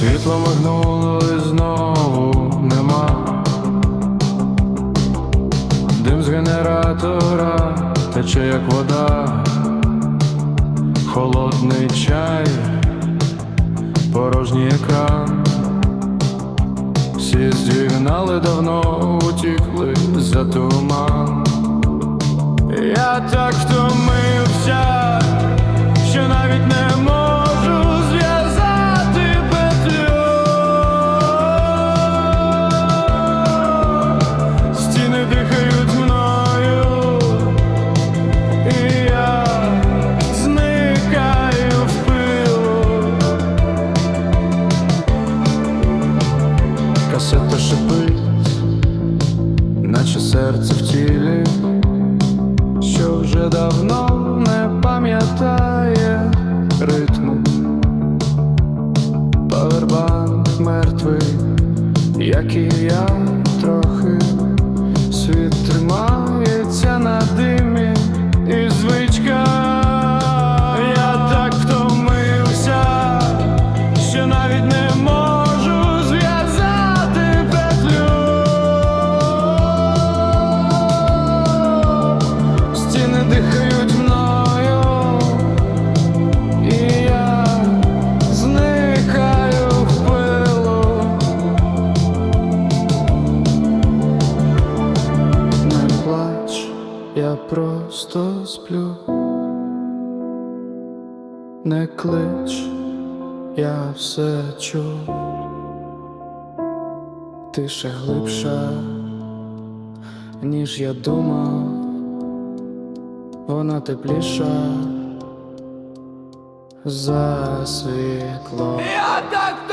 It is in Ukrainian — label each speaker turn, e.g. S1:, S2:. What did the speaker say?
S1: Світло мигнуло і знову нема. Дим з генератора тече, як вода, холодний чай, порожній екран. Всі здігнали давно, утікли за туман. Касета шипить, наче серце в тілі, що вже давно не пам'ятає ритму. Павербанк мертвий, як і я трохи. Світ тримається на я просто сплю. Не клич, я все чую. Тиша глибша, ніж я думав, вона тепліша за світло. Я так.